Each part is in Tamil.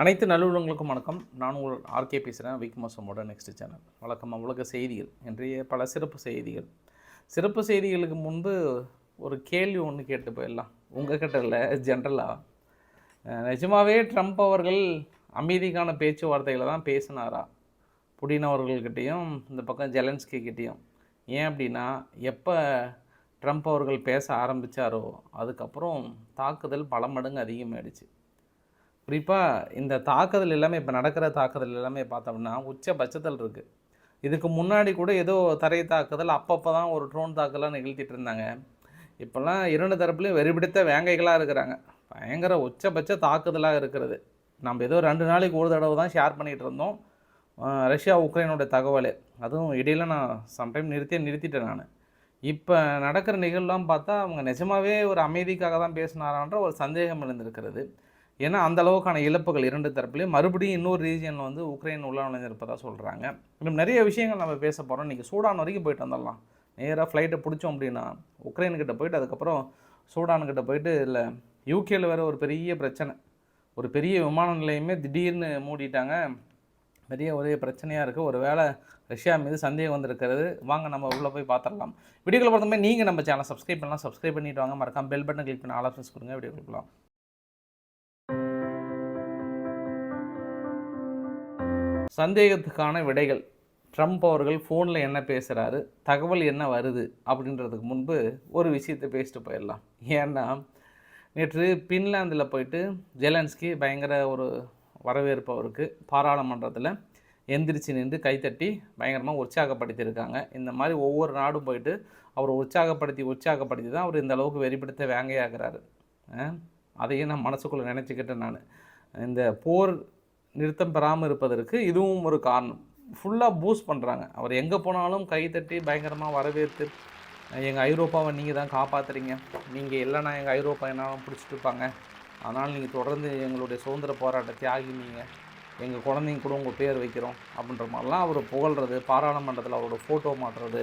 அனைத்து நல்லுள்ளங்களுக்கும் வணக்கம். நான் உங்கள் ஆர்கே பேசுகிறேன் விக்மோசமோட நெக்ஸ்ட் சேனல் வழக்கமாக உலக செய்திகள் இன்றைய பல சிறப்பு செய்திகள். சிறப்பு செய்திகளுக்கு முன்பு ஒரு கேள்வி ஒன்று கேட்டு போயிடலாம். உங்கள் கிட்ட இல்லை ஜென்ரலாக நிஜமாவே ட்ரம்ப் அவர்கள் அமைதிக்கான பேச்சுவார்த்தைகளை தான் பேசினாரா? புடின் அவர்கள்கிட்டேயும் இந்த பக்கம் ஜெலன்ஸ்கி கிட்டேயும் ஏன் அப்படின்னா எப்போ ட்ரம்ப் அவர்கள் பேச ஆரம்பித்தாரோ அதுக்கப்புறம் தாக்குதல் பல மடங்கு அதிகமாகிடுச்சு குறிப்பாக இந்த தாக்குதல் எல்லாமே இப்போ நடக்கிற தாக்குதல் எல்லாமே பார்த்தோம்னா உச்சபட்சத்தில் இருக்குது இதுக்கு முன்னாடி கூட ஏதோ தரை தாக்குதல் அப்பப்போ தான் ஒரு ட்ரோன் தாக்குதலாம் நிகழ்த்திட்டு இருந்தாங்க. இப்போல்லாம் இரண்டு தரப்புலையும் வெறிபிடித்த வேங்கைகளாக இருக்கிறாங்க. பயங்கர உச்சபட்ச தாக்குதலாக இருக்கிறது. நம்ம ஏதோ ரெண்டு நாளைக்கு ஒரு தடவை தான் ஷேர் பண்ணிகிட்டு இருந்தோம். ரஷ்யா உக்ரைனோட தகவல். அதுவும் இடையில நான் சம்டைம் நிறுத்தியே நிறுத்திட்டேன் நான். இப்போ நடக்கிற நிகழ்வுலாம் பார்த்தா அவங்க நிஜமாவே ஒரு அமைதிக்காக தான் பேசினாரான்ற ஒரு சந்தேகம் எழுந்திருக்கிறது. ஏன்னா அந்த அளவுக்கான இழப்புகள் இரண்டு தரப்புலையும். மறுபடியும் இன்னொரு ரீஜியனில் வந்து உக்ரைன் உள்ள நுழைஞ்சிருப்பதா சொல்கிறாங்க இன்னும் நிறைய விஷயங்கள் நம்ம பேச போகிறோம் இன்றைக்கி சூடான் வரைக்கும் போயிட்டு வந்துடலாம். நேராக ஃப்ளைட்டை பிடிச்சோம் அப்படின்னா உக்ரைன்கிட்ட போயிட்டு அதுக்கப்புறம் சூடான்கிட்ட போயிட்டு இல்லை யூகேயில் வேறு ஒரு பெரிய பிரச்சனை. ஒரு பெரிய விமான நிலையமே திடீர்னு மூடிட்டாங்க. பெரிய ஒரே பிரச்சனையாக இருக்குது ஒரு வேளை ரஷ்யா மீது சந்தேகம் வந்திருக்கிறது. வாங்க நம்ம உள்ளே போய் பார்த்துடலாம் வீடியோக்களை பொறுத்த நீங்கள் நம்ம சேனல் சப்ஸ்கிரைப் பண்ணலாம். சப்ஸ்கிரைப் பண்ணிவிட்டு வாங்க. மறக்காம பெல் பட்டன் கிளிக் பண்ணி ஆல் ஆப்ஷன்ஸ் கொடுங்க. வீடியோ கொடுக்கலாம் சந்தேகத்துக்கான விடைகள். ட்ரம்ப் அவர்கள் ஃபோனில் என்ன பேசுகிறாரு தகவல் என்ன வருது? அப்படின்றதுக்கு முன்பு ஒரு விஷயத்தை பேசிட்டு போயிடலாம். ஏன்னா நேற்று பின்லாந்தில் போயிட்டு ஜெலன்ஸ்கி பயங்கர ஒரு வரவேற்பு அவருக்கு. பாராளுமன்றத்தில் எந்திரிச்சு நின்று கைத்தட்டி பயங்கரமாக உற்சாகப்படுத்தியிருக்காங்க. இந்த மாதிரி ஒவ்வொரு நாடும் போயிட்டு அவர் உற்சாகப்படுத்தி உற்சாகப்படுத்தி தான் அவர் இந்த அளவுக்கு வெறிப்படுத்த வேங்கையாகிறாரு. அதையும் நான் மனசுக்குள்ளே நினச்சிக்கிட்டேன் நான். இந்த போர் நிறுத்தம் பெறாமல் இருப்பதற்கு இதுவும் ஒரு காரணம். ஃபுல்லாக பூஸ்ட் பண்ணுறாங்க அவர் எங்கே போனாலும் கைத்தட்டி பயங்கரமாக வரவேற்று எங்கள் ஐரோப்பாவை நீங்கள் தான் காப்பாற்றுறீங்க நீங்கள் இல்லைனா எங்கள் ஐரோப்பா என்னாலும் பிடிச்சிட்டு இருப்பாங்க? அதனால் நீங்கள் தொடர்ந்து எங்களுடைய சுதந்திர போராட்ட தியாகி நீங்கள் எங்கள் குழந்தைங்க கூட உங்கள் பேர் வைக்கிறோம் அப்படின்ற மாதிரிலாம் அவர் புகழ்றது பாராளுமன்றத்தில் அவரோட ஃபோட்டோ மாட்டுறது.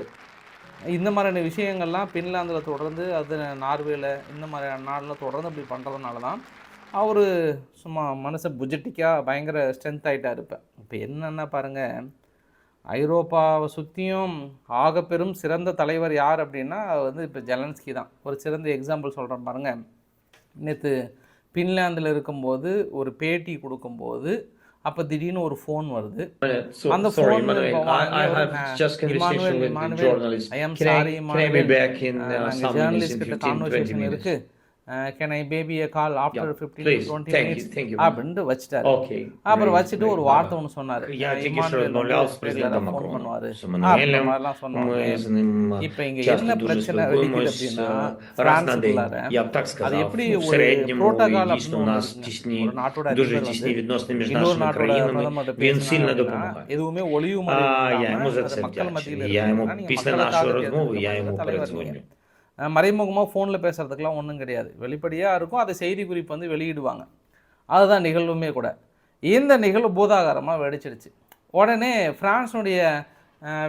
இந்த மாதிரியான விஷயங்கள்லாம் பின்லாந்தில் தொடர்ந்து அது நார்வேல இந்த மாதிரியான நாட்டில் தொடர்ந்து அப்படி பண்ணுறதுனால தான் அவர் சும்மா மனசு புஜட்டிக்காக பயங்கர ஸ்ட்ரென்த் ஆகிட்டார் இப்போ. இப்போ என்னென்ன பாருங்கள் ஐரோப்பாவை சுற்றியும் ஆக பெரும் சிறந்த தலைவர் யார் அப்படின்னா வந்து இப்போ ஜெலன்ஸ்கி தான். ஒரு சிறந்த எக்ஸாம்பிள் சொல்கிறேன் பாருங்கள் நேற்று பின்லாந்தில் இருக்கும்போது ஒரு பேட்டி கொடுக்கும்போது அப்போ திடீர்னு ஒரு ஃபோன் வருது. அந்த uh, ஜேர்னலிஸ்ட் கிட்ட 15, 20 conversation minutes? Can I maybe call after fifteen twenty minutes அப்படின்ட்டு வச்சுட்டாரு. அப்புறம் வச்சுட்டு ஒரு வார்த்தை ஒன்று சொன்னாரு. ஃபோன் பண்ணுவார். மாதிரிலாம் சொன்னாங்க இப்போ இங்கே என்ன பிரச்சனை அப்படின்னா அது எப்படி ஒரு புரோட்டோகால் நாட்டோட எதுவுமே ஒளியுமா மக்கள் மத்தியில் தலைவர் மறைமுகமாக ஃபோனில் பேசுகிறதுக்கெலாம் ஒன்றும் கிடையாது. வெளிப்படையாக இருக்கும். அதை செய்தி குறிப்பு வந்து வெளியிடுவாங்க. அதுதான் நிகழ்வுமே கூட. இந்த நிகழ்வு பூதாகாரமாக வெடிச்சிடுச்சு. உடனே ஃப்ரான்ஸுடைய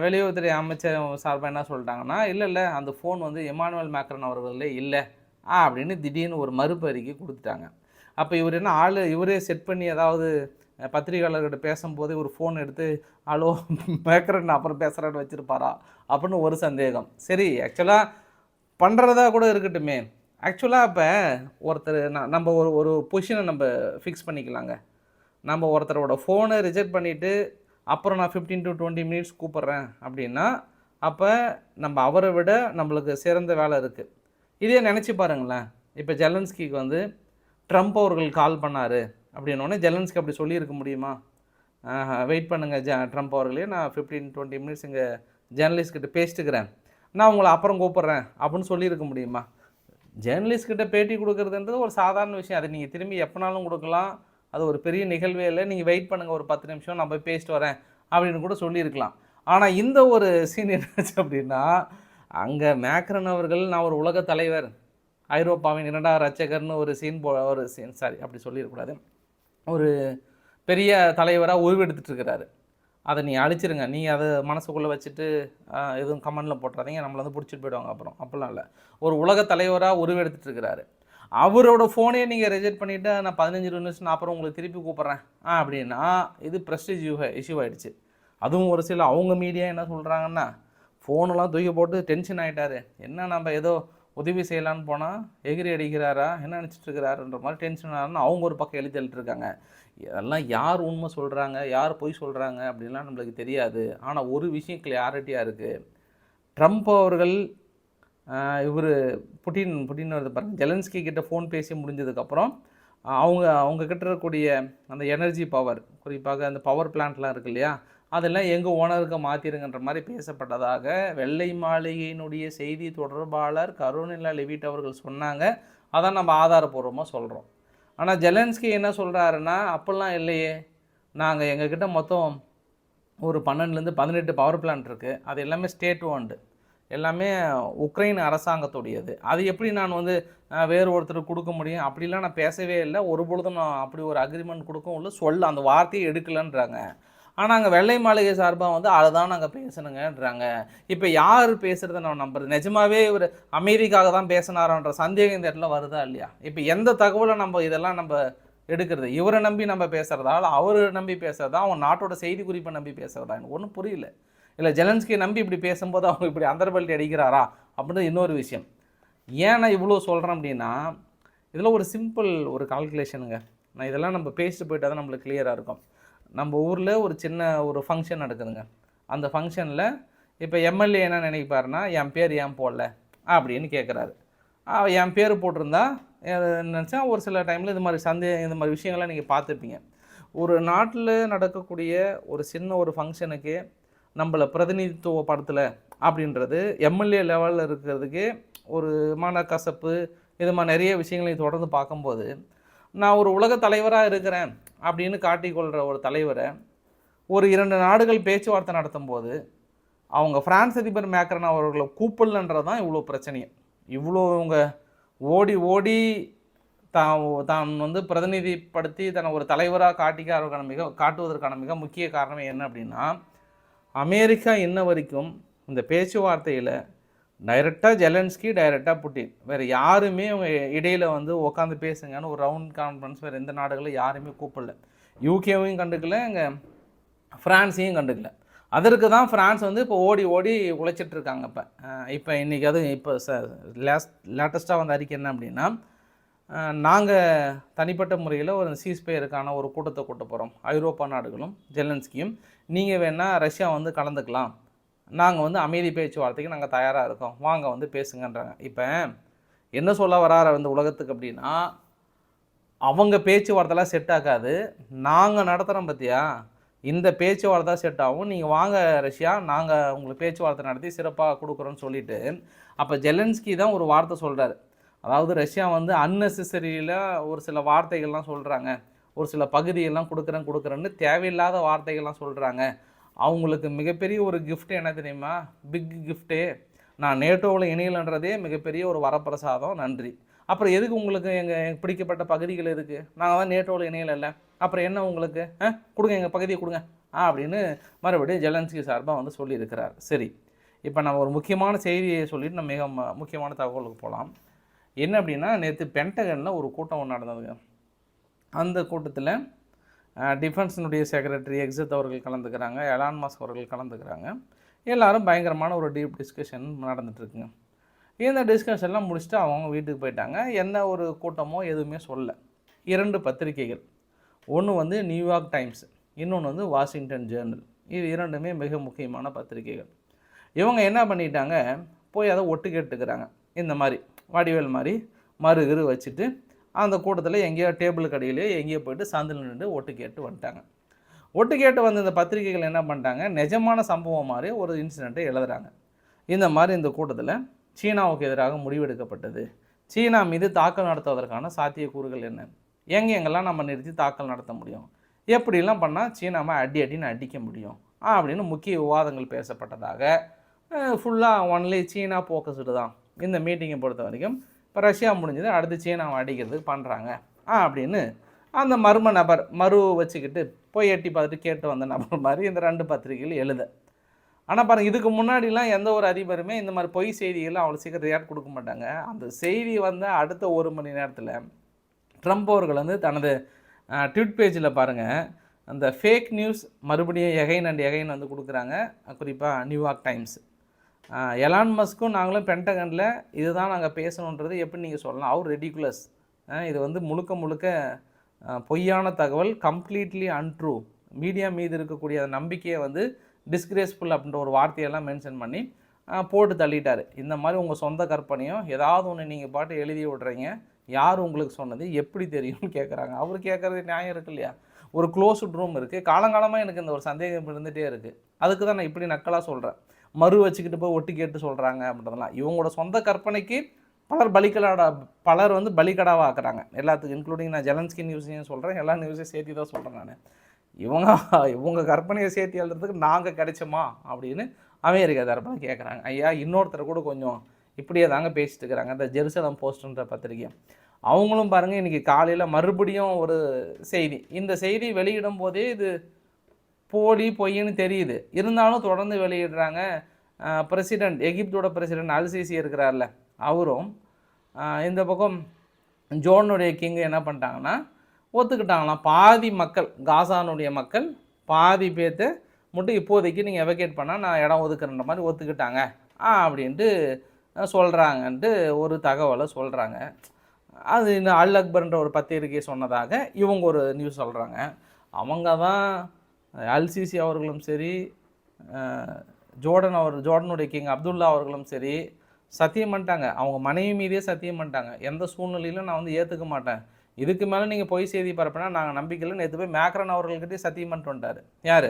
வெளியுறவுத்துறை அமைச்சர் சார்பாக என்ன சொல்லிட்டாங்கன்னா இல்லை இல்லை அந்த ஃபோன் வந்து எமானுவல் மேக்ரன் அவர்களே இல்லை. அப்படின்னு திடீர்னு ஒரு மறுப்பு அறிக்கை கொடுத்துட்டாங்க. அப்போ இவர் என்ன ஆள் இவரே செட் பண்ணி ஏதாவது பத்திரிகையாளர்கிட்ட பேசும்போது ஒரு ஃபோன் எடுத்து ஹலோ மேக்ரன் அப்புறம் பேசுகிறேன்னு வச்சுருப்பாரா? அப்படின்னு ஒரு சந்தேகம். சரி ஆக்சுவலாக பண்ணுறதா கூட இருக்கட்டுமே. ஆக்சுவலாக இப்போ ஒருத்தர் நம்ம ஒரு ஒரு பொசிஷனை நம்ம ஃபிக்ஸ் பண்ணிக்கலாங்க. நம்ம ஒருத்தரோட ஃபோனை ரிஜெக்ட் பண்ணிவிட்டு அப்புறம் நான் ஃபிஃப்டீன் டு டுவெண்ட்டி மினிட்ஸ் கூப்பிட்றேன் அப்படின்னா அப்போ நம்ம அவரை விட நம்மளுக்கு சிறந்த வேலை இருக்குது இதே நினச்சி பாருங்களேன். இப்போ ஜெலன்ஸ்கிக்கு வந்து ட்ரம்ப் அவர்கள் கால் பண்ணார் அப்படின்னோடனே ஜெலன்ஸ்கி அப்படி சொல்லியிருக்க முடியுமா? வெயிட் பண்ணுங்கள் ஜ ட்ரம்ப் அவர்களே நான் ஃபிஃப்டீன் டுவெண்ட்டி மினிட்ஸ் இங்கே ஜேர்னலிஸ்ட்கிட்ட பேசிட்டுக்கிறேன். நான் உங்களை அப்புறம் கூப்பிட்றேன் அப்படின்னு சொல்லியிருக்க முடியுமா? ஜேர்னலிஸ்ட்கிட்ட பேட்டி கொடுக்குறதுன்றது ஒரு சாதாரண விஷயம். அதை நீங்கள் திரும்பி எப்போனாலும் கொடுக்கலாம். அது ஒரு பெரிய நிகழ்வே இல்லை. நீங்கள் வெயிட் பண்ணுங்கள் ஒரு பத்து நிமிஷம் நான் போய் பேசிட்டு வரேன் அப்படின்னு கூட சொல்லியிருக்கலாம். ஆனால் இந்த ஒரு சீன் என்னாச்சு அப்படின்னா அங்கே மேக்ரன் அவர்கள் நான் ஒரு உலக தலைவர் ஐரோப்பாவின் இரண்டாவது ரச்சகர்னு ஒரு சீன் போ ஒரு சீன் சாரி அப்படி சொல்லிடக்கூடாது ஒரு பெரிய தலைவராக உருவெடுத்துட்டு இருக்கிறாரு. அதை நீ அழிச்சிருங்க. நீ அதை மனசுக்குள்ளே வச்சுட்டு எதுவும் கமெண்டில் போட்டுறாதீங்க. நம்மளை வந்து பிடிச்சிட்டு போயிடுவாங்க அப்புறம். அப்படிலாம் இல்லை. ஒரு உலக தலைவராக உருவெடுத்துட்டு இருக்கிறாரு அவரோட ஃபோனே நீங்கள் ரிஜெக்ட் பண்ணிவிட்டு நான் பதினஞ்சு நிமிஷம் நான் அப்புறம் உங்களுக்கு திருப்பி கூப்பிட்றேன். ஆ அப்படின்னா இது ப்ரெஸ்டீஜ் இஷ்யூ இஷ்யூ அதுவும் ஒரு சில அவங்க மீடியா என்ன சொல்கிறாங்கன்னா ஃபோனெல்லாம் தூக்கி போட்டு டென்ஷன் ஆகிட்டாரு என்ன நம்ம ஏதோ உதவி செய்யலான்னு போனால் எகிரி அடிக்கிறாரா? என்ன நினச்சிட்டு இருக்கிறாருன்ற மாதிரி டென்ஷன் ஆகணும்னு அவங்க ஒரு பக்கம் எழுதி இருக்காங்க. இதெல்லாம் யார் உண்மை சொல்கிறாங்க யார் பொய் சொல்கிறாங்க அப்படின்லாம் நம்மளுக்கு தெரியாது. ஆனால் ஒரு விஷயம் கிளியாரிட்டியாக இருக்குது ட்ரம்ப் அவர்கள் இவர் புட்டின் புட்டின் வந்து பாருங்கள் ஜெலன்ஸ்கி கிட்ட ஃபோன் பேசி முடிஞ்சதுக்கப்புறம் அவங்க அவங்க கிட்ட இருக்கக்கூடிய அந்த எனர்ஜி பவர் குறிப்பாக அந்த பவர் பிளான்ட்லாம் இருக்கு இல்லையா? அதெல்லாம் எங்கள் ஓனருக்கு மாற்றிருங்கன்ற மாதிரி பேசப்பட்டதாக வெள்ளை மாளிகையினுடைய செய்தி தொடர்பாளர் கருணிலா லெவிட் அவர்கள் சொன்னாங்க. அதான் நம்ம ஆதாரபூர்வமாக சொல்கிறோம் ஆனால் ஜெலன்ஸ்கி என்ன சொல்கிறாருன்னா அப்போல்லாம் இல்லையே. நாங்கள் எங்ககிட்ட மொத்தம் ஒரு பன்னெண்டுலேருந்து பதினெட்டு பவர் பிளான்ட் இருக்குது அது எல்லாமே ஸ்டேட் ஓண்டு எல்லாமே உக்ரைன் அரசாங்கத்துடையது. அது எப்படி நான் வந்து வேறு ஒருத்தருக்கு கொடுக்க முடியும்? அப்படிலாம் நான் பேசவே இல்லை. ஒரு பொழுதும் நான் அப்படி ஒரு அக்ரிமெண்ட் கொடுக்கவும் இல்லை. சொல்ல அந்த வார்த்தையை எடுக்கலன்றாங்க. ஆனால் அங்கே வெள்ளை மாளிகை சார்பாக வந்து அதை தான் நாங்கள் பேசணுங்கன்றாங்க. இப்போ யார் பேசுகிறத நான் நம்புறது? நிஜமாவே இவர் அமைதிக்காக தான் பேசினாரோன்ற சந்தேகம் இந்த இடத்துல வருதா இல்லையா? இப்போ எந்த தகவலை நம்ம இதெல்லாம் நம்ம எடுக்கிறது? இவரை நம்பி நம்ம பேசுகிறதா இல்லை அவரை நம்பி பேசுகிறதா அவன் நாட்டோட செய்தி குறிப்பை நம்பி பேசுகிறதா எனக்கு ஒன்றும் புரியல. இல்லை ஜெலன்ஸ்கியை நம்பி இப்படி பேசும்போது அவங்க இப்படி அந்தர்பல்ட்டி அடிக்கிறாரா? அப்படின்னு இன்னொரு விஷயம். ஏன் நான் இவ்வளோ சொல்கிறேன் அப்படின்னா இதில் ஒரு சிம்பிள் ஒரு கால்குலேஷனுங்க. நான் இதெல்லாம் நம்ம பேசிட்டு போயிட்டால் தான் நம்மளுக்கு கிளியராக இருக்கும். நம்ம ஊரில் ஒரு சின்ன ஒரு ஃபங்க்ஷன் நடக்குதுங்க. அந்த ஃபங்க்ஷனில் இப்போ எம்எல்ஏ என்ன நினைப்பாருன்னா என் பேர் ஏன் போடல? அப்படின்னு கேட்குறாரு என் பேர் போட்டிருந்தா நினச்சா ஒரு சில டைமில் இது மாதிரி சந்தே இந்த மாதிரி விஷயங்கள்லாம் நீங்கள் பார்த்துருப்பீங்க. ஒரு நாட்டில் நடக்கக்கூடிய ஒரு சின்ன ஒரு ஃபங்க்ஷனுக்கு நம்மளை பிரதிநிதித்துவப்படுத்தலை அப்படின்றது எம்எல்ஏ லெவலில் இருக்கிறதுக்கு ஒரு மனக்கசப்பு இது மாதிரி நிறைய விஷயங்களை தொடர்ந்து பார்க்கும்போது நான் ஒரு உலக தலைவராக இருக்கிறேன் அப்படின்னு காட்டிக்கொள்கிற ஒரு தலைவரை ஒரு இரண்டு நாடுகள் பேச்சுவார்த்தை நடத்தும் போது அவங்க பிரான்ஸ் அதிபர் மேக்ரன் அவர்களை கூப்பிடலன்றது தான் இவ்வளோ பிரச்சனையும் இவ்வளோ இவங்க ஓடி ஓடி தான் தான் வந்து பிரதிநிதிப்படுத்தி தன்னை ஒரு தலைவராக காட்டிக்கான மிக காட்டுவதற்கான மிக முக்கிய காரணம் என்ன அப்படின்னா அமெரிக்கா இன்ன வரைக்கும் இந்த பேச்சுவார்த்தையில் டைரெக்டாக ஜெலன்ஸ்கி டைரெக்டாக புட்டின் வேறு யாருமே அவங்க இடையில் வந்து உட்காந்து பேசுங்கன்னு ஒரு ரவுண்ட் கான்ஃபரன்ஸ் வேறு எந்த நாடுகளும் யாருமே கூப்பிடல. யூகேவையும் கண்டுக்கல இங்கே ஃப்ரான்ஸையும் கண்டுக்கல. அதற்கு தான் ஃப்ரான்ஸ் வந்து இப்போ ஓடி ஓடி உழைச்சிட்டு இருக்காங்க இப்போ. இப்போ இன்றைக்கி அது இப்போ ச லேஸ்ட் லேட்டஸ்ட்டாக வந்து அறிக்கை என்ன அப்படின்னா நாங்கள் தனிப்பட்ட முறையில் ஒரு சீஸ்பேயருக்கான ஒரு கூட்டத்தை கூட்ட போகிறோம் ஐரோப்பா நாடுகளும் ஜெலன்ஸ்கியும் நீங்கள் வேணால் ரஷ்யா வந்து கலந்துக்கலாம். நாங்கள் வந்து அமைதி பேச்சுவார்த்தைக்கு நாங்கள் தயாராக இருக்கோம். வாங்க வந்து பேசுங்கன்றாங்க. இப்போ என்ன சொல்ல வராரு அந்த உலகத்துக்கு அப்படின்னா அவங்க பேச்சுவார்த்தைலாம் செட் ஆகாது. நாங்கள் நடத்துகிறோம் பார்த்தியா இந்த பேச்சுவார்த்தை செட் ஆகும். நீங்கள் வாங்க ரஷ்யா நாங்கள் உங்களுக்கு பேச்சுவார்த்தை நடத்தி சிறப்பாக கொடுக்குறோன்னு சொல்லிட்டு அப்போ ஜெலன்ஸ்கி தான் ஒரு வார்த்தை சொல்கிறாரு அதாவது ரஷ்யா வந்து அன்னெசரியில் ஒரு சில வார்த்தைகள்லாம் சொல்கிறாங்க ஒரு சில பகுதியெல்லாம் கொடுக்குறேன் கொடுக்குறேன்னு தேவையில்லாத வார்த்தைகள்லாம் சொல்கிறாங்க அவங்களுக்கு மிகப்பெரிய ஒரு கிஃப்ட் என்ன தெரியுமா? பிக் கிஃப்ட்டு நான் நேட்டோவில் இணையலன்றதே மிகப்பெரிய ஒரு வரப்பிரசாதம். நன்றி. அப்புறம் எதுக்கு உங்களுக்கு எங்கள் பிடிக்கப்பட்ட பகுதிகள் எதுக்கு? நாங்கள் தான் நேட்டோவில் இணையல அப்புறம் என்ன உங்களுக்கு? ஆ? கொடுங்க எங்கள் பகுதியை கொடுங்க. ஆ அப்படின்னு மறுபடியும் ஜெலன்ஸ்கி சார்பாக வந்து சொல்லியிருக்கிறார். சரி. இப்போ நம்ம ஒரு முக்கியமான செய்தியை சொல்லிட்டு நம்ம மிக ம- முக்கியமான தகவலுக்கு போகலாம் என்ன அப்படின்னா நேற்று பென்டகனில் ஒரு கூட்டம் ஒன்று நடந்ததுங்க. அந்த கூட்டத்தில் டிஃபென்ஸினுடைய செக்ரட்டரி எக்ஸித் அவர்கள் கலந்துக்கிறாங்க எலான் மாஸ்க் அவர்கள் கலந்துக்கிறாங்க. எல்லோரும் பயங்கரமான ஒரு டீப் டிஸ்கஷன் நடந்துகிட்ருக்குங்க இந்த டிஸ்கஷன்லாம் முடிச்சுட்டு அவங்க வீட்டுக்கு போயிட்டாங்க. எந்த ஒரு கூட்டமோ எதுவுமே சொல்ல. இரண்டு பத்திரிகைகள். ஒன்று வந்து நியூயார்க் டைம்ஸ் இன்னொன்று வந்து வாஷிங்டன் ஜேர்னல் இது இரண்டுமே மிக முக்கியமான பத்திரிகைகள். இவங்க என்ன பண்ணிட்டாங்க? போய் அதை ஒட்டு கேட்டுக்கிறாங்க இந்த மாதிரி வடிவேல் மாதிரி மறுகிறு வச்சுட்டு அந்த கூட்டத்தில் எங்கேயோ டேபிளுக்கு அடியிலே எங்கேயோ போயிட்டு சந்தில் நின்று ஒட்டு கேட்டு வந்துட்டாங்க. ஒட்டு கேட்டு வந்த இந்த பத்திரிகைகள் என்ன பண்ணிட்டாங்க? நிஜமான சம்பவம் மாதிரி ஒரு இன்சிடெண்ட்டை எழுதுறாங்க. இந்த மாதிரி இந்த கூட்டத்தில் சீனாவுக்கு எதிராக முடிவெடுக்கப்பட்டது சீனா மீது தாக்கல் நடத்துவதற்கான சாத்தியக்கூறுகள் என்ன? எங்கே எங்கெல்லாம் நம்ம நிறுத்தி தாக்கல் நடத்த முடியும்? எப்படிலாம் பண்ணால் சீனாவை அடி அடின்னு அடிக்க முடியும்? ஆ, அப்படின்னு முக்கிய விவாதங்கள் பேசப்பட்டதாக ஃபுல்லாக ஒன்லி சீனா போக்கஸ்டு தான். இந்த மீட்டிங்கை பொறுத்த வரைக்கும் இப்போ ரஷ்யா முடிஞ்சது அடுத்து சீனாவை அடிக்கிறதுக்கு பண்ணுறாங்க ஆ அப்படின்னு அந்த மர்ம நபர் மரு வச்சுக்கிட்டு போய் எட்டி பார்த்துட்டு கேட்டு வந்த நபர் மாதிரி இந்த ரெண்டு பத்திரிகைகள் எழுத. ஆனால் பாருங்கள் இதுக்கு முன்னாடிலாம் எந்த ஒரு அதிபருமே இந்த மாதிரி பொய் செய்திகள்லாம் அவ்வளோ சீக்கிரம் ரியாக்ட் கொடுக்க மாட்டாங்க. அந்த செய்தி வந்த அடுத்த ஒரு மணி நேரத்தில் ட்ரம்ப் அவர்கள் வந்து தனது ட்விட் பேஜில் பாருங்கள் அந்த ஃபேக் நியூஸ் மறுபடியும் எகைன் அண்ட் எகைன் வந்து கொடுக்குறாங்க. குறிப்பாக நியூயார்க் டைம்ஸ். எலான் மஸ்க்கும் நாங்களும் பென்டகனில் இதுதான் நாங்கள் பேசணுன்றது எப்படி நீங்கள் சொல்லலாம்? அவர் ரெடிகுலஸ் இது வந்து முழுக்க முழுக்க பொய்யான தகவல் கம்ப்ளீட்லி அன்ட்ரூ மீடியா மீது இருக்கக்கூடிய அந்த நம்பிக்கையை வந்து டிஸ்கிரேஸ்ஃபுல் அப்படின்ற ஒரு வார்த்தையெல்லாம் மென்ஷன் பண்ணி போட்டு தள்ளிட்டார். இந்த மாதிரி உங்கள் சொந்த கற்பனையும் ஏதாவது ஒன்று நீங்கள் பாட்டு எழுதி விட்றீங்க யார் உங்களுக்கு சொன்னது எப்படி தெரியும்னு கேட்குறாங்க அவர் கேட்குறது நியாயம் இருக்கு இல்லையா? ஒரு க்ளோஸ்ட் ரூம் இருக்குது காலங்காலமாக எனக்கு இந்த ஒரு சந்தேகம் இருந்துகிட்டே இருக்குது அதுக்கு தான் நான் இப்படி நக்கலாக சொல்கிறேன் மறு வச்சுக்கிட்டு போய் ஒட்டு கேட்டு சொல்கிறாங்க அப்படின்றதெல்லாம். இவங்களோட சொந்த கற்பனைக்கு பலர் பலிக்கடாடா பலர் வந்து பலிக்கடாவாக ஆக்குறாங்க. எல்லாத்துக்கும் இன்க்ளூடிங் நான் ஜெலன்ஸ்கி நியூஸையும் சொல்கிறேன் எல்லா நியூஸையும் சேர்த்து தான் சொல்கிறேன் நான். இவங்க இவங்க கற்பனையை சேர்த்து எழுதுறதுக்கு நாங்கள் கிடைச்சோமா அப்படின்னு அமெரிக்கா தரப்பில் கேட்குறாங்க ஐயா இன்னொருத்தர் கூட கொஞ்சம் இப்படியே தாங்க பேசிட்டு இருக்கிறாங்க. இந்த ஜெருசலம் போஸ்ட்ன்ற பத்திரிக்கை அவங்களும் பாருங்கள் இன்றைக்கி காலையில் மறுபடியும் ஒரு செய்தி. இந்த செய்தி வெளியிடும் போதே இது போலி பொய்ன்னு தெரியுது. இருந்தாலும் தொடர்ந்து வெளியிடுறாங்க பிரசிடெண்ட் எகிப்தோட பிரசிடெண்ட் அல்சிசி இருக்கிறார்ல அவரும் இந்த பக்கம் ஜோனுடைய கிங் என்ன பண்ணிட்டாங்கன்னா ஒத்துக்கிட்டாங்களாம். பாதி மக்கள் காசானுடைய மக்கள் பாதி பேர்த்து மட்டும் இப்போதைக்கு நீங்கள் எவகேட் பண்ணால் நான் இடம் ஒதுக்குறன்ற மாதிரி ஒத்துக்கிட்டாங்க. ஆ அப்படின்ட்டு சொல்கிறாங்கன்ட்டு ஒரு தகவலை சொல்கிறாங்க அது இந்த அல் அக்பர்ன்ற ஒரு பத்திரிகை சொன்னதாக இவங்க ஒரு நியூஸ் சொல்கிறாங்க அவங்க தான் அல்சிசி அவர்களும் சரி ஜோர்டன் அவர் ஜோர்டனுடைய கிங் அப்துல்லா அவர்களும் சரி சத்தியம் பண்ணிட்டாங்க. அவங்க மனைவி மீதே சத்தியம் பண்ணிட்டாங்க. எந்த சூழ்நிலையிலும் நான் வந்து ஏற்றுக்க மாட்டேன். இதுக்கு மேலே நீங்கள் பொய் செய்தி பரப்பினா நாங்கள் நம்பிக்கையில் நேற்று போய் மேக்ரன் அவர்கள்கிட்டே சத்தியம் பண்ணிட்டு வந்துட்டார். யார்?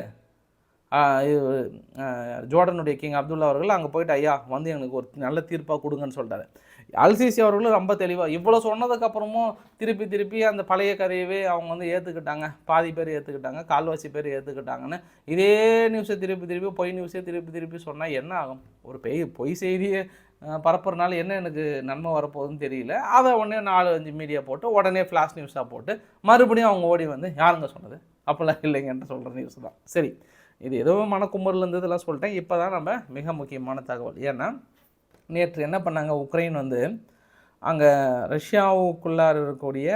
ஜோர்டனுடைய கிங் அப்துல்லா அவர்கள் அங்கே போயிட்டு ஐயா வந்து எனக்கு ஒரு நல்ல தீர்ப்பாக கொடுங்கன்னு சொல்லிட்டாரு. அல்சிசி அவர்களும் ரொம்ப தெளிவாக இவ்வளோ சொன்னதுக்கப்புறமும் திருப்பி திருப்பி அந்த பழைய கதையவே அவங்க வந்து ஏற்றுக்கிட்டாங்க பாதி பேர் ஏற்றுக்கிட்டாங்க கால்வாசி பேர் ஏற்றுக்கிட்டாங்கன்னு இதே நியூஸை திருப்பி திருப்பி பொய் நியூஸே திருப்பி திருப்பி சொன்னால் என்ன ஆகும்? ஒரு பெய் பொய் செய்தியை அஹ், பரப்புறனால என்ன எனக்கு நன்மை வரப்போகுதுன்னு தெரியல. அதை உடனே நாலு அஞ்சு மீடியா போட்டு உடனே ஃப்ளாஷ் நியூஸாக போட்டு மறுபடியும் அவங்க ஓடி வந்து யாருங்க சொன்னது? அப்போல்லாம் இல்லைங்கன்ட்டு சொல்கிற நியூஸ் தான். சரி இது எதுவும் மனக்குமுறல் இருந்தது சொல்லிட்டேன். இப்போ தான் நம்ம மிக முக்கியமான தகவல். ஏன்னா நேற்று என்ன பண்ணாங்க? உக்ரைன் வந்து அங்கே ரஷ்யாவுக்குள்ளார இருக்கக்கூடிய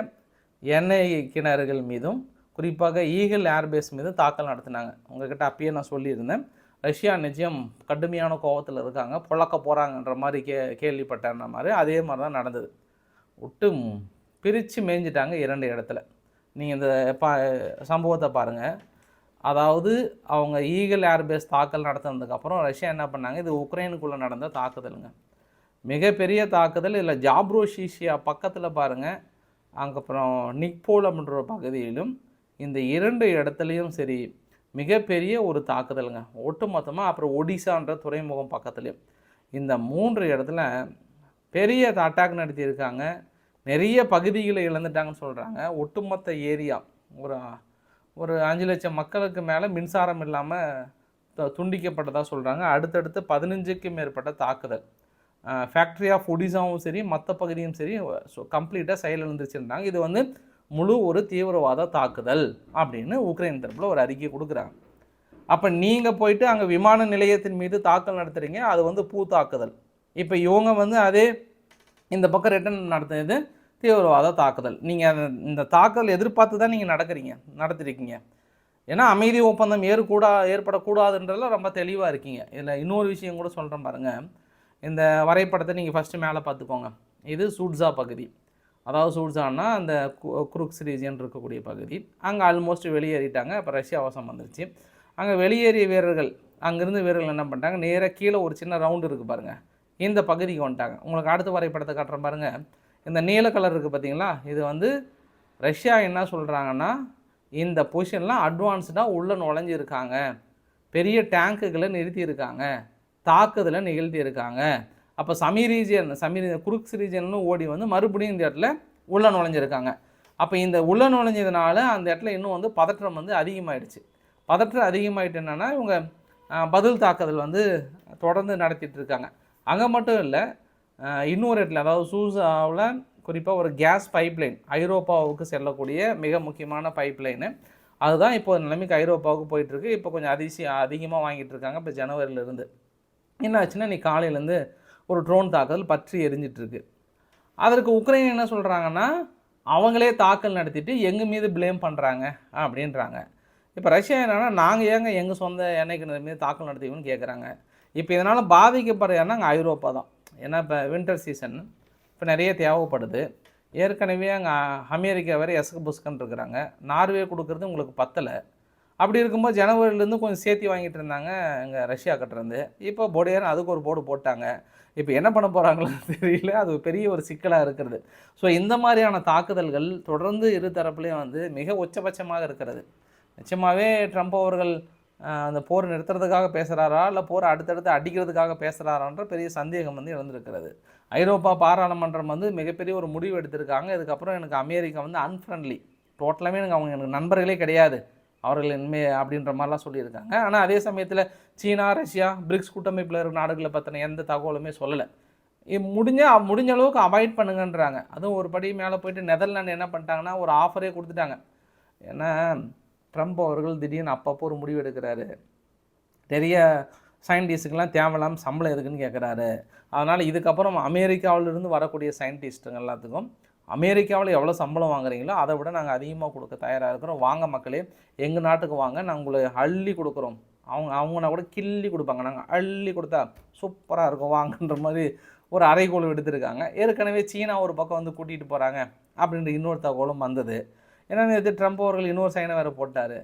எண்ணெய் கிணறுகள் மீதும் குறிப்பாக ஈகிள் ஏர்பேஸ் மீது தாக்கல் நடத்தினாங்க. உங்ககிட்ட அப்பயே நான் சொல்லியிருந்தேன். ரஷ்யா நிச்சயம் கடுமையான கோவத்தில் இருக்காங்க. பொழக்க போகிறாங்கன்ற மாதிரி கே கேள்விப்பட்டேன்ற மாதிரி அதே மாதிரி தான் நடந்தது. விட்டு பிரித்து மேய்ஞ்சிட்டாங்க இரண்டு இடத்துல. நீங்கள் இந்த பா சம்பவத்தை பாருங்கள் அதாவது அவங்க ஈகிள் ஏர்பேஸ் தாக்கல் நடத்தினதுக்கப்புறம் ரஷ்யா என்ன பண்ணாங்க? இது உக்ரைனுக்குள்ளே நடந்த தாக்குதலுங்க. மிகப்பெரிய தாக்குதல். இதில் ஜாப்ரோஷீஷியா பக்கத்தில் பாருங்கள் அப்புறம் நிக்போல் அப்படின்ற பகுதியிலும் இந்த இரண்டு இடத்துலையும் சரி மிகப்பெரிய ஒரு தாக்குதலுங்க. ஒட்டுமொத்தமாக அப்புறம் ஒடிசான்ற துறைமுகம் பக்கத்துலேயும். இந்த மூன்று இடத்துல பெரிய அட்டாக் நடத்தியிருக்காங்க. நிறைய பகுதிகளை இழந்துட்டாங்கன்னு சொல்கிறாங்க ஒட்டுமொத்த ஏரியா ஒரு ஒரு அஞ்சு லட்சம் மக்களுக்கு மேலே மின்சாரம் இல்லாமல் துண்டிக்கப்பட்டதாக சொல்கிறாங்க அடுத்தடுத்து பதினஞ்சுக்கு மேற்பட்ட தாக்குதல். ஃபேக்ட்ரி ஆஃப் ஒடிசாவும் சரி மற்ற பகுதியும் சரி கம்ப்ளீட்டாக செயலிழந்துச்சுன்றாங்க இது வந்து முழு ஒரு தீவிரவாத தாக்குதல் அப்படின்னு உக்ரைன் தரப்பில் ஒரு அறிக்கை கொடுக்குறாங்க. அப்போ நீங்கள் போயிட்டு அங்கே விமான நிலையத்தின் மீது தாக்கல் நடத்துகிறீங்க அது வந்து பூ தாக்குதல். இப்போ இவங்க வந்து அதே இந்த பக்கம் ரிட்டன் நடத்துனது தீவிரவாத தாக்குதல். நீங்கள் இந்த தாக்குதல் எதிர்பார்த்து தான் நீங்கள் நடக்கிறீங்க நடத்திருக்கீங்க. ஏன்னா அமைதி ஒப்பந்தம் ஏற்கூடா ஏற்படக்கூடாதுன்றதுல ரொம்ப தெளிவாக இருக்கீங்க. இதில் இன்னொரு விஷயம் கூட சொல்கிறேன் பாருங்கள் இந்த வரைபடத்தை நீங்கள் ஃபஸ்ட்டு மேலே பார்த்துக்கோங்க. இது சூட்ஸா பகுதி. அதாவது சூட்ஸான்னா அந்த கு- குருக்ஸ் ரீஜியன் இருக்கக்கூடிய பகுதி. அங்கே ஆல்மோஸ்ட் வெளியேறிட்டாங்க. இப்போ ரஷ்யா வசம் வந்துருச்சு. அங்கே வெளியேறிய வீரர்கள் அங்கேருந்து வீரர்கள் என்ன பண்ணிட்டாங்க? நேராக கீழே ஒரு சின்ன ரவுண்டு இருக்குது பாருங்கள் இந்த பகுதிக்கு வந்துட்டாங்க. உங்களுக்கு அடுத்த வரைபடத்தை காட்டுறேன் பாருங்கள் இந்த நீல கலர் இருக்குது பார்த்தீங்களா இது வந்து ரஷ்யா என்ன சொல்கிறாங்கன்னா இந்த பொசிஷன்லாம் அட்வான்ஸ்டாக உள்ளே நுழைஞ்சிருக்காங்க. பெரிய டேங்குகளை நிறுத்தியிருக்காங்க. தாக்குதலை நிகழ்த்தியிருக்காங்க. அப்போ சமி ரீஜியன் சமி குருக்ஸ் ரீஜியன்னு ஓடி வந்து மறுபடியும் இந்த இடத்துல உள்ளே நுழைஞ்சிருக்காங்க. அப்போ இந்த உள்ளே நுழைஞ்சதுனால அந்த இடத்துல இன்னும் வந்து பதற்றம் வந்து அதிகமாகிடுச்சு பதற்றம் அதிகமாகிட்டு என்னென்னா இவங்க பதில் தாக்குதல் வந்து தொடர்ந்து நடத்திட்டு இருக்காங்க. அங்கே மட்டும் இல்லை இன்னொரு இடத்துல அதாவது சூசாவில் குறிப்பாக ஒரு கேஸ் பைப்லைன் ஐரோப்பாவுக்கு செல்லக்கூடிய மிக முக்கியமான பைப்லைனு அதுதான் இப்போ நிலைமைக்கு ஐரோப்பாவுக்கு போயிட்டுருக்கு. இப்போ கொஞ்சம் அதிசி அதிகமாக வாங்கிட்டு இருக்காங்க. இப்போ ஜனவரியிலேருந்து. என்ன ஆச்சுன்னா நீ காலையிலேருந்து ஒரு ட்ரோன் தாக்குதல் பற்றி எரிஞ்சிட்ருக்கு அதற்கு உக்ரைன் என்ன சொல்கிறாங்கன்னா அவங்களே தாக்கல் நடத்திட்டு எங்கள் மீது ப்ளேம் பண்ணுறாங்க அப்படின்றாங்க. இப்போ ரஷ்யா என்னென்னா நாங்கள் ஏங்க எங்கள் சொந்த எண்ணெய் கிணறு மீது தாக்கல் நடத்திக்கணும்னு கேட்குறாங்க இப்போ இதனால் பாதிக்கப்படுற அங்கே ஐரோப்பா தான். ஏன்னா இப்போ வின்டர் சீசன் இப்போ நிறைய தேவைப்படுது. ஏற்கனவே அங்கே அமெரிக்கா வேறு எசக்கு புஸ்கன் இருக்கிறாங்க. நார்வே கொடுக்குறது உங்களுக்கு பத்தலை. அப்படி இருக்கும்போது ஜனவரிலேருந்து கொஞ்சம் சேர்த்தி வாங்கிட்டு இருந்தாங்க இங்கே ரஷ்யா கட்டுறது இப்போ போடையாரம் அதுக்கு ஒரு போர்டு போட்டாங்க. இப்போ என்ன பண்ண போகிறாங்களோ தெரியல. அது பெரிய ஒரு சிக்கலாக இருக்கிறது. ஸோ இந்த மாதிரியான தாக்குதல்கள் தொடர்ந்து இரு தரப்புலேயும் வந்து மிக உச்சபட்சமாக இருக்கிறது. நிச்சயமாகவே ட்ரம்ப் அவர்கள் அந்த போர் நிறுத்துறதுக்காக பேசுகிறாரா இல்லை போரை அடுத்தடுத்து அடிக்கிறதுக்காக பேசுகிறாரான்ற பெரிய சந்தேகம் வந்து எழுந்திருக்கிறது. ஐரோப்பா பாராளுமன்றம் வந்து மிகப்பெரிய ஒரு முடிவு எடுத்திருக்காங்க. இதுக்கப்புறம் எனக்கு அமெரிக்கா வந்து அன்ஃப்ரெண்ட்லி டோட்டலாகவே எனக்கு அவங்க எனக்கு நண்பர்களே கிடையாது. அவர்கள் இனிமே அப்படின்ற மாதிரிலாம் சொல்லியிருக்காங்க. ஆனால் அதே சமயத்தில் சீனா ரஷ்யா பிரிக்ஸ் கூட்டமைப்பில் இருக்கிற நாடுகளை பற்றின எந்த தகவலுமே சொல்லலை. முடிஞ்ச முடிஞ்ச அளவுக்கு அவாய்ட் பண்ணுங்கன்றாங்க. அதுவும் ஒரு படி மேலே போயிட்டு நெதர்லாண்டு என்ன பண்ணிட்டாங்கன்னா ஒரு ஆஃபரே கொடுத்துட்டாங்க. ஏன்னா ட்ரம்ப் அவர்கள் திடீர்னு அப்பப்போ ஒரு முடிவு எடுக்கிறாரு. நிறைய சயின்டிஸ்ட்டுக்கெல்லாம் தேவையில்லாமல் சம்பளம் எதுக்குன்னு கேட்குறாரு அதனால் இதுக்கப்புறம் அமெரிக்காவிலிருந்து வரக்கூடிய சயின்டிஸ்ட்டுங்க எல்லாத்துக்கும் அமெரிக்காவில் எவ்வளோ சம்பளம் வாங்குறீங்களோ அதை விட நாங்கள் அதிகமாக கொடுக்க தயாராக இருக்கிறோம். வாங்க மக்களே எங்கள் நாட்டுக்கு வாங்க நாங்கள் உங்களை அள்ளி கொடுக்குறோம். அவங்க அவங்கனா கூட கிள்ளி கொடுப்பாங்க. நாங்கள் அள்ளி கொடுத்தா சூப்பராக இருக்கும் வாங்கன்ற மாதிரி ஒரு அறைகோள் எடுத்திருக்காங்க. ஏற்கனவே சீனா ஒரு பக்கம் வந்து கூட்டிகிட்டு போகிறாங்க அப்படின்ற இன்னொரு தகவலும் வந்தது. ஏன்னா நேற்று ட்ரம்ப் அவர்கள் இன்னொரு சைனை வேறு போட்டார்.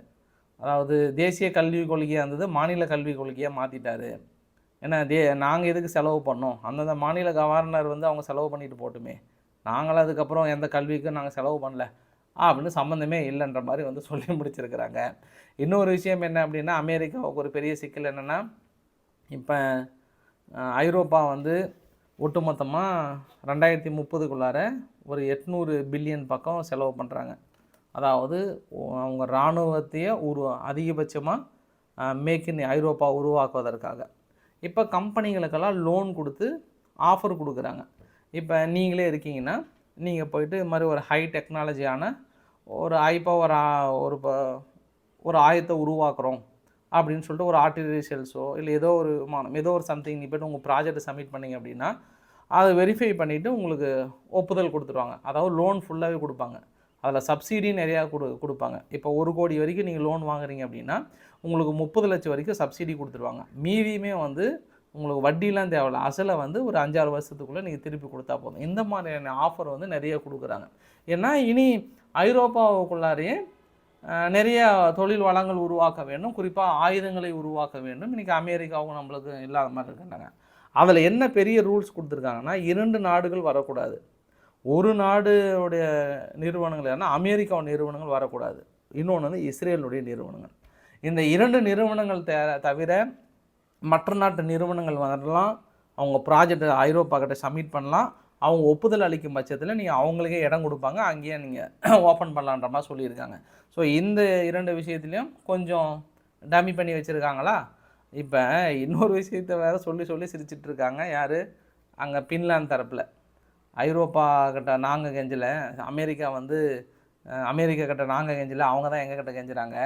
அதாவது தேசிய கல்விக் கொள்கையாக இருந்தது மாநில கல்விக் கொள்கையாக மாற்றிட்டாரு ஏன்னா தே நாங்கள் எதுக்கு செலவு பண்ணோம்? அந்தந்த மாநில கவர்னர் வந்து அவங்க செலவு பண்ணிட்டு போட்டுமே. நாங்களும் அதுக்கப்புறம் எந்த கல்விக்கும் நாங்கள் செலவு பண்ணல. அப்படின்னு சம்மந்தமே இல்லைன்ற மாதிரி வந்து சொல்லி முடிச்சிருக்கிறாங்க. இன்னொரு விஷயம் என்ன அப்படின்னா அமெரிக்காவுக்கு ஒரு பெரிய சிக்கல் என்னென்னா இப்போ ஐரோப்பா வந்து ஒட்டுமொத்தமாக ரெண்டாயிரத்தி முப்பதுக்குள்ளார ஒரு எட்நூறு பில்லியன் பக்கம் செலவு பண்ணுறாங்க அதாவது அவங்க இராணுவத்தையே உரு அதிகபட்சமாக மேக் இன் ஐரோப்பா உருவாக்குவதற்காக. இப்போ கம்பெனிகளுக்கெல்லாம் லோன் கொடுத்து ஆஃபர் கொடுக்குறாங்க. இப்போ நீங்களே இருக்கீங்கன்னா நீங்கள் போயிட்டு இது மாதிரி ஒரு ஹை டெக்னாலஜியான ஒரு ஐப்பா ஒரு ஒரு ப- ஒரு ஆயத்தை உருவாக்குறோம் அப்படின்னு சொல்லிட்டு ஒரு ஆர்டிஃபிஷியல்ஸோ இல்லை ஏதோ ஒரு விமானம் ஏதோ ஒரு சம்திங் நீ போய்ட்டு உங்கள் ப்ராஜெக்ட்டை சப்மிட் பண்ணிங்க அப்படின்னா அதை வெரிஃபை பண்ணிவிட்டு உங்களுக்கு ஒப்புதல் கொடுத்துருவாங்க. அதாவது லோன் ஃபுல்லாகவே கொடுப்பாங்க. அதில் சப்சிடி நிறையா கொடு கொடுப்பாங்க. இப்போ ஒரு கோடி வரைக்கும் நீங்கள் லோன் வாங்குறீங்க அப்படின்னா உங்களுக்கு முப்பது லட்சம் வரைக்கும் சப்சிடி கொடுத்துருவாங்க. மீதியுமே வந்து உங்களுக்கு வட்டிலாம் தேவையில்ல. அசலை வந்து ஒரு அஞ்சாறு வருஷத்துக்குள்ளே நீங்கள் திருப்பி கொடுத்தா போதும். இந்த மாதிரியான ஆஃபர் வந்து நிறைய கொடுக்குறாங்க. ஏன்னா இனி ஐரோப்பாவுக்குள்ளாரையே நிறைய தொழில் வளங்கள் உருவாக்க வேண்டும். குறிப்பாக ஆயுதங்களை உருவாக்க வேண்டும். இன்றைக்கி அமெரிக்காவும் நம்மளுக்கு இல்லாத மாதிரி இருக்கின்றாங்க. அதில் என்ன பெரிய ரூல்ஸ் கொடுத்துருக்காங்கன்னா இரண்டு நாடுகள் வரக்கூடாது. ஒரு நாடுடைய நிறுவனங்கள் ஏன்னா அமெரிக்கா நிறுவனங்கள் வரக்கூடாது. இன்னொன்று வந்து இஸ்ரேலுடைய நிறுவனங்கள். இந்த இரண்டு நிறுவனங்கள் த தவிர மற்ற நாட்டு நிறுவனங்கள் வரலாம். அவங்க ப்ராஜெக்ட் ஐரோப்பா கிட்ட சப்மிட் பண்ணலாம். அவங்க ஒப்புதல் அளிக்கும் பட்சத்தில் நீங்கள் அவங்களுக்கே இடம் கொடுப்பாங்க. அங்கேயே நீங்கள் ஓப்பன் பண்ணலான்ற மாதிரி சொல்லியிருக்காங்க. ஸோ இந்த இரண்டு விஷயத்துலையும் கொஞ்சம் டம்மி பண்ணி வச்சுருக்காங்களா? இப்போ இன்னொரு விஷயத்த வேறு சொல்லி சொல்லி சிரிச்சிட்ருக்காங்க யார்? அங்கே பின்லாந்து தரப்பில். ஐரோப்பா கிட்ட நாங்கள் கெஞ்சல. அமெரிக்கா வந்து அமெரிக்கா கிட்ட நாங்கள் கெஞ்சில். அவங்க தான் எங்கள் கிட்ட கெஞ்சுறாங்க.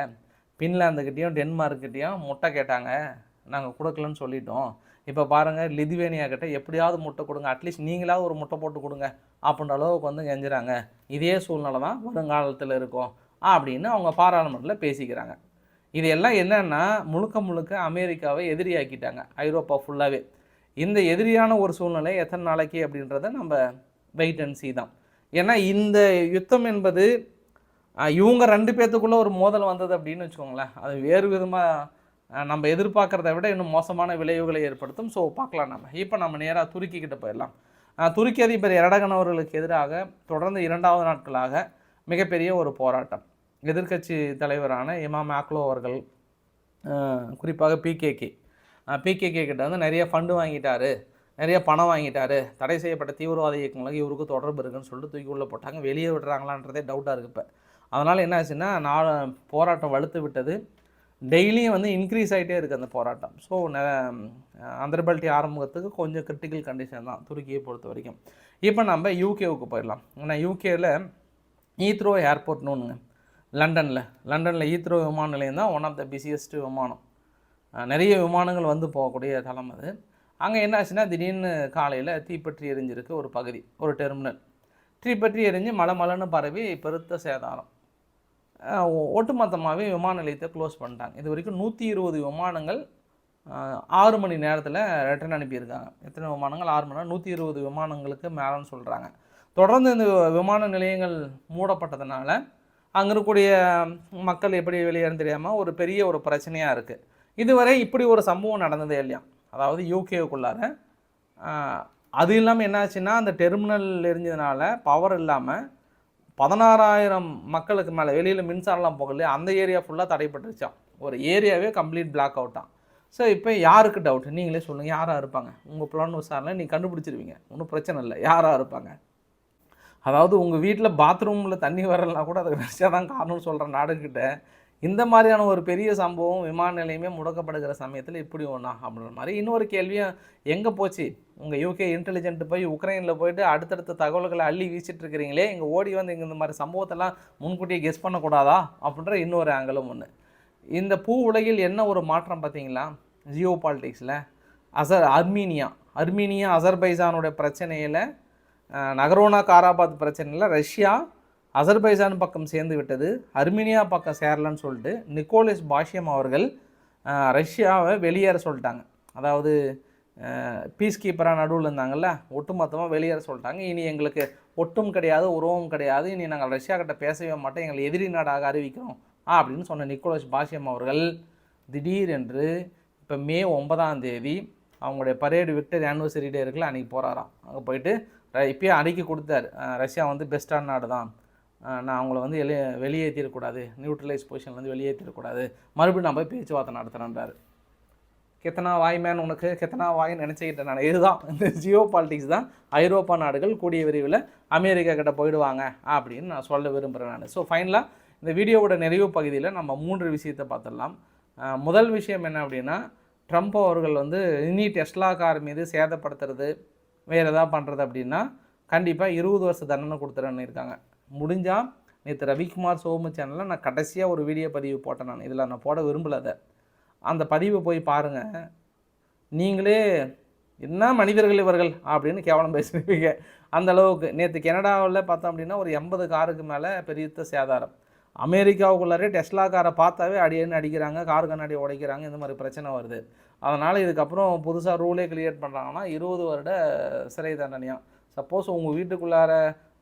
ஃபின்லாந்துக்கிட்டேயும் டென்மார்க்கிட்டேயும் முட்டை கேட்டாங்க. நாங்கள் கொடுக்கலன்னு சொல்லிட்டோம். இப்போ பாருங்கள் லிதுவேனியா கிட்ட எப்படியாவது முட்டை கொடுங்க. அட்லீஸ்ட் நீங்களாவது ஒரு முட்டை போட்டு கொடுங்க அப்படின்ற அளவுக்கு வந்து கெஞ்சுறாங்க. இதே சூழ்நிலை தான் வருங்காலத்தில் இருக்கும் அப்படின்னு அவங்க பாராளுமன்றத்தில் பேசிக்கிறாங்க. இது எல்லாம் என்னென்னா முழுக்க முழுக்க அமெரிக்காவை எதிரியாக்கிட்டாங்க. ஐரோப்பா ஃபுல்லாகவே இந்த எதிரியான ஒரு சூழ்நிலை எத்தனை நாளைக்கு அப்படின்றத நம்ம வெயிட் அண்ட் சி தான். ஏன்னா இந்த யுத்தம் என்பது இவங்க ரெண்டு பேர்த்துக்குள்ளே ஒரு மோதல் வந்தது அப்படின்னு வச்சுக்கோங்களேன். அது வேறு விதமாக நம்ம எதிர்பார்க்குறத விட இன்னும் மோசமான விளைவுகளை ஏற்படுத்தும். ஸோ பார்க்கலாம் நம்ம. இப்போ நம்ம நேராக துருக்கிக்கிட்ட போயிடலாம். துருக்கி அதிபர் எரடகன் அவர்களுக்கு எதிராக தொடர்ந்து இரண்டாவது நாட்களாக மிகப்பெரிய ஒரு போராட்டம். எதிர்க்கட்சி தலைவரான இமாம் ஆக்லோ அவர்கள் குறிப்பாக பிகேகே பிகேகே கிட்ட வந்து நிறைய ஃபண்டு வாங்கிட்டாரு. நிறைய பணம் வாங்கிட்டாரு. தடை செய்யப்பட்ட தீவிரவாத இயக்கங்களுக்கு இவருக்கு தொடர்பு இருக்குன்னு சொல்லிட்டு தூக்கி உள்ள போட்டாங்க. வெளியே விடுறாங்களான்றதே டவுட்டாக இருக்குது இப்போ. அதனால் என்ன ஆச்சுன்னா நான் போராட்டம் வலுத்து விட்டது. டெய்லியும் வந்து இன்க்ரீஸ் ஆகிட்டே இருக்குது அந்த போராட்டம். ஸோ அந்தர்பல்ட்டி ஆரம்பத்துக்கு கொஞ்சம் கிரிட்டிக்கல் கண்டிஷன் தான் துருக்கியை பொறுத்த வரைக்கும். இப்போ நம்ம யூகேவுக்கு போயிடலாம். ஏன்னா யூகேயில் ஈத்ரோ ஏர்போர்ட்னு ஒன்றுங்க லண்டனில் லண்டனில் ஈத்ரோ விமான நிலையம் தான் ஒன் ஆஃப் த பிஸியஸ்ட் விமானம். நிறைய விமானங்கள் வந்து போகக்கூடிய தளம் அது. அங்கே என்ன ஆச்சுன்னா திடீர்னு காலையில் தீப்பற்றி எரிஞ்சிருக்கு ஒரு பகுதி ஒரு டெர்மினல். தீப்பற்றி எரிஞ்சு மலை மலைன்னு பரவி பெருத்த சேதாரம். ஒட்டுமொத்தமாகவே விமான நிலையத்தை க்ளோஸ் பண்ணிட்டாங்க. இது வரைக்கும் நூற்றி இருபது விமானங்கள் ஆறு மணி நேரத்தில் ரிட்டர்ன் அனுப்பியிருக்காங்க. எத்தனை விமானங்கள்? ஆறு மணி நேரம் நூற்றி இருபது விமானங்களுக்கு மேலேன்னு சொல்கிறாங்க தொடர்ந்து இந்த விமான நிலையங்கள் மூடப்பட்டதுனால அங்கே இருக்கக்கூடிய மக்கள் எப்படி வெளியேறுன்னு தெரியாமல் ஒரு பெரிய ஒரு பிரச்சனையாக இருக்குது இதுவரை இப்படி ஒரு சம்பவம் நடந்ததே இல்லையா? அதாவது யூகேவுக்குள்ளார அது இல்லாமல் என்னாச்சுன்னா அந்த டெர்மினல் எரிஞ்சதுனால பவர் இல்லாமல் பதினாறாயிரம் மக்களுக்கு மேலே வெளியில் மின்சாரம்லாம் போகலையே அந்த ஏரியா ஃபுல்லாக தடைப்பட்டுருச்சான் ஒரு ஏரியாவே கம்ப்ளீட் பிளாக் அவுட்டான் ஸோ இப்போ யாருக்கு டவுட் நீங்களே சொல்லுங்கள் யாராக இருப்பாங்க? உங்கள் புலன் விசாரணை நீங்கள் கண்டுபிடிச்சிருவீங்க. ஒன்றும் பிரச்சனை இல்லை யாராக இருப்பாங்க? அதாவது உங்கள் வீட்டில் பாத்ரூமில் தண்ணி வரலனா கூட அதுக்கு ரஷ்யா தான் காரணம்னு சொல்கிற நாடுகிட்ட இந்த மாதிரியான ஒரு பெரிய சம்பவம் விமான நிலையமே முடக்கப்படுகிற சமயத்தில் இப்படி ஒன்றா அப்படின்ற மாதிரி இன்னொரு கேள்வியும் எங்கே போச்சு? உங்கள் யூகே இன்டெலிஜென்ட் போய் உக்ரைனில் போயிட்டு அடுத்தடுத்த தகவல்களை அள்ளி வீசிட்டு இருக்கிறீங்களே இங்கே ஓடி வந்து இங்கே இந்த மாதிரி சம்பவத்தெல்லாம் முன்கூட்டியே கெஸ் பண்ணக்கூடாதா? அப்படின்ற இன்னொரு ஆங்கிலும் ஒன்று இந்த பூ உலகில் என்ன ஒரு மாற்றம் பார்த்தீங்களா? ஜியோ பாலிட்டிக்ஸில் அசர் அர்மீனியா அர்மீனியா அசர்பைசானுடைய பிரச்சனையில் நகரோனா காராபாத் பிரச்சனையில் ரஷ்யா அசர்பைசான் பக்கம் சேர்ந்து விட்டது அர்மீனியா பக்கம் சேரலன்னு சொல்லிட்டு நிக்கோலிஸ் பாஷ்யம் அவர்கள் ரஷ்யாவை வெளியேற சொல்லிட்டாங்க. அதாவது பீஸ் கீப்பராக நடுவில் இருந்தாங்கல்ல ஒட்டுமொத்தமாக வெளியேற சொல்லிட்டாங்க. இனி எங்களுக்கு ஒட்டும் கிடையாது உறவும் கிடையாது. இனி நாங்கள் ரஷ்யா கிட்ட பேசவே மாட்டோம். எங்களை எதிரி நாடாக அறிவிக்கிறோம். ஆ அப்படின்னு சொன்ன நிக்கோலஸ் பாஷ்யம் அவர்கள் திடீரென்று இப்போ மே ஒன்பதாம் தேதி அவங்களுடைய பரேடு விக்டர் ஆனிவர்சரி டே இருக்குல்ல அன்றைக்கி போகிறாராம் அங்கே போயிட்டு ர- இப்பயே அறிக்கை கொடுத்தாரு. ரஷ்யா வந்து பெஸ்ட்டான நாடு தான் நான் அவங்கள வந்து வெளியே வெளியேற்றிடக்கூடாது நியூட்ரலைஸ் பொசிஷன்லேருந்து வெளியேற்றிடக்கூடாது மறுபடியும் நான் போய் பேச்சுவார்த்தை நடத்துகிறேன்றாரு கெத்தனா வாய் மேன் உனக்கு கெத்தனா வாய்ன்னு நினச்சிக்கிட்டேன் நான். இதுதான். இந்த ஜியோ பாலிட்டிக்ஸ் தான் ஐரோப்பா நாடுகள் கூடிய விரைவில் அமெரிக்கா கிட்ட போயிடுவாங்க அப்படின்னு நான் சொல்ல விரும்புகிறேன் நான். ஸோ ஃபைனலாக இந்த வீடியோவோட நிறைவு பகுதியில் நம்ம மூன்று விஷயத்தை பார்த்துடலாம். முதல் விஷயம் என்ன அப்படின்னா ட்ரம்ப் அவர்கள் வந்து இனி டெஸ்லா கார் மீது சேதப்படுத்துறது வேறு எதாவது பண்ணுறது அப்படின்னா கண்டிப்பாக இருபது வருஷ தண்டனை கொடுத்துறேன்னு இருக்காங்க. முடிஞ்சால் நேற்று ரவிக்குமார் சோமு சேனலில் நான் கடைசியாக ஒரு வீடியோ பதிவு போட்டேன் நான். இதில் நான் போட விரும்பலை அதை. அந்த பதிவை போய் பாருங்கள் நீங்களே என்ன மனிதர்கள் இவர்கள் அப்படின்னு கேவலம் பேசுவீங்க அந்த அளவுக்கு. நேற்று கனடாவில் பார்த்தோம் அப்படின்னா ஒரு எண்பது காருக்கு மேலே பெரிய சேதாரம். அமெரிக்காவுக்குள்ளாரே டெஸ்லா காரை பார்த்தாவே அடியன்னு அடிக்கிறாங்க கார் கண்ணாடி உடைக்கிறாங்க இந்த மாதிரி பிரச்சனை வருது. அதனால் இதுக்கப்புறம் புதுசாக ரூலே கிரியேட் பண்ணுறாங்கன்னா இருபது வருட சிறை தண்டனையாக சப்போஸ் உங்கள் வீட்டுக்குள்ளார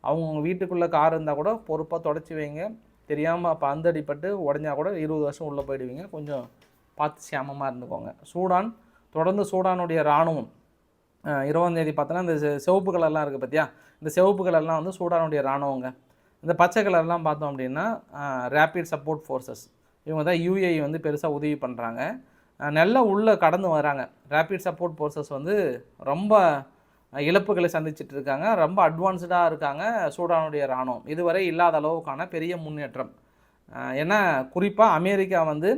அவங்கவுங்க வீட்டுக்குள்ளே கார் இருந்தால் கூட பொறுப்பாக தொடச்சி வைங்க. தெரியாமல் அப்போ அந்தடிப்பட்டு உடஞ்சா கூட இருபது வருஷம் உள்ளே போயிடுவீங்க. கொஞ்சம் பார்த்து சேமமாக இருந்துக்கோங்க. சூடான் தொடர்ந்து சூடானுடைய இராணுவம் இருபதாந்தேதி பார்த்தோன்னா இந்த சிவப்பு கலர்லாம் இருக்குது பார்த்தியா இந்த சிவப்பு கலர்லாம் வந்து சூடானுடைய இராணுவங்க. இந்த பச்சை கலர்லாம் பார்த்தோம் அப்படின்னா ரேபிட் சப்போர்ட் ஃபோர்ஸஸ் இவங்க தான் யூஏஇ வந்து பெருசாக உதவி பண்ணுறாங்க நல்லா உள்ளே கடந்து வராங்க. ரேப்பிட் சப்போர்ட் ஃபோர்ஸஸ் வந்து ரொம்ப இழப்புகளை சந்திச்சிட்டு இருக்காங்க ரொம்ப அட்வான்ஸ்டாக இருக்காங்க சூடானுடைய இராணுவம். இதுவரை இல்லாத அளவுக்கான பெரிய முன்னேற்றம். ஏன்னா குறிப்பாக அமெரிக்கா வந்து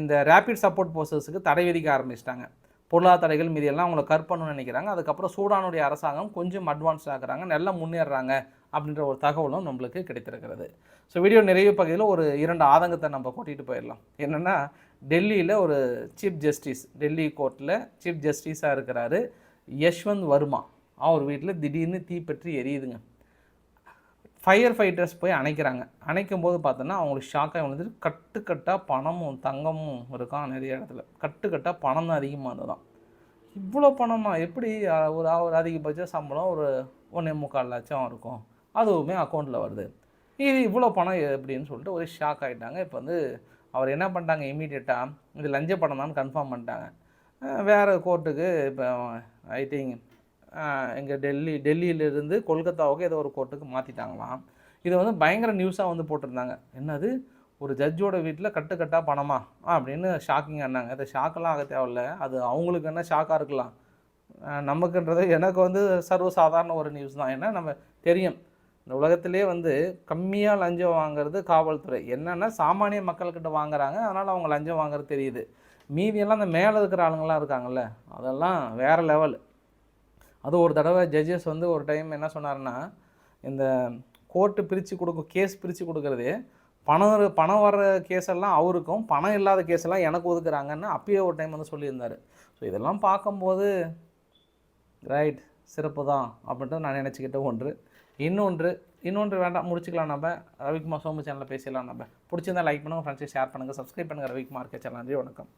இந்த ரேபிட் சப்போர்ட் ஃபோர்ஸஸுக்கு தடை விதிக்க ஆரம்பிச்சிட்டாங்க. பொருளாதார தடைகள் மீதி எல்லாம் அவங்கள கற்பணும்னு நினைக்கிறாங்க. அதுக்கப்புறம் சூடானுடைய அரசாங்கம் கொஞ்சம் அட்வான்ஸ் ஆகுறாங்க நல்லா முன்னேறுறாங்க அப்படின்ற ஒரு தகவலும் நம்மளுக்கு கிடைத்திருக்கிறது. ஸோ வீடியோ நிறைவு பகுதியில் ஒரு இரண்டு ஆதங்கத்தை நம்ம கூட்டிகிட்டு போயிடலாம். என்னென்னா டெல்லியில் ஒரு சீஃப் ஜஸ்டிஸ் டெல்லி கோர்ட்டில் சீஃப் ஜஸ்டிஸாக இருக்கிறாரு. யஷ்வந்த் வர்மா. அவர் வீட்டில் திடீர்னு தீப்பற்றி எரியுதுங்க. ஃபயர் ஃபைட்டர்ஸ் போய் அணைக்கிறாங்க. அணைக்கும் போது பார்த்தோன்னா அவங்களுக்கு ஷாக்காக வந்து கட்டுக்கட்டாக பணமும் தங்கமும் இருக்கான் நிறைய இடத்துல. கட்டுக்கட்டாக பணம் தான் அதிகமாக இருந்ததான் இவ்வளோ பணமா? எப்படி ஒரு ஒரு அதிகபட்ச சம்பளம் ஒரு ஒன்றே முக்கால் லட்சம் இருக்கும்? அதுவுமே அக்கௌண்ட்டில் வருது. இது இவ்வளோ பணம் எப்படின்னு சொல்லிட்டு ஒரு ஷாக் ஆகிட்டாங்க இப்போ வந்து அவர் என்ன பண்ணிட்டாங்க இமீடியட்டாக இது லஞ்ச பணம் தான் கன்ஃபார்ம் பண்ணிட்டாங்க. வேறு கோர்ட்டுக்கு இப்போ ஐ திங்க் இங்கே டெல்லி டெல்லியிலிருந்து கொல்கத்தாவுக்கு ஏதோ ஒரு கோர்ட்டுக்கு மாற்றிட்டாங்களாம் இது வந்து பயங்கர நியூஸாக வந்து போட்டிருந்தாங்க. என்னது? ஒரு ஜட்ஜோட வீட்டில் கட்டுக்கட்டாக பணமா? அப்படின்னு ஷாக்கிங் ஆனாங்க அது ஷாக்கெல்லாம் ஆக தேவையில்ல. அது அவங்களுக்கு என்ன ஷாக்காக இருக்கலாம். நமக்குன்றது எனக்கு வந்து சர்வசாதாரண ஒரு நியூஸ் தான். ஏன்னா நம்ம தெரியும். இந்த உலகத்திலே வந்து கம்மியாக லஞ்சம் வாங்குறது காவல்துறை. என்னென்னா சாமானிய மக்கள்கிட்ட வாங்குறாங்க. அதனால் அவங்க லஞ்சம் வாங்குறது தெரியுது. மீதியெல்லாம் அந்த மேலே இருக்கிற ஆளுங்கள்லாம் இருக்காங்கல்ல அதெல்லாம் வேறு லெவல் அது ஒரு தடவை ஜட்ஜஸ் வந்து ஒரு டைம் என்ன சொன்னார்னா இந்த கோர்ட்டு பிரித்து கொடுக்கும் கேஸ் பிரித்து கொடுக்குறது பணம் பணம் வர்ற கேஸ் எல்லாம் அவருக்கும் பணம் இல்லாத கேஸ் எல்லாம் எனக்கு ஒதுக்குறாங்கன்னு அப்பயே ஒரு டைம் வந்து சொல்லியிருந்தாரு. ஸோ இதெல்லாம் பார்க்கும்போது ரைட் சிறப்பு தான் அப்படின்ட்டு நான் நினச்சிக்கிட்ட ஒன்று. இன்னொன்று இன்னொன்று வேண்டாம் முடிச்சுக்கலாம் நம்ம. ரவிக்குமார் சோமு சேனலில் பேசிடலாம் நம்ம. பிடிச்சிருந்தா லைக் பண்ணுங்கள் ஃப்ரெண்ட்ஸை ஷேர் பண்ணுங்கள் சப்ஸ்கிரைப் பண்ணுங்கள் ரவிக்குமார் கே. சேனல் நன்றி வணக்கம்.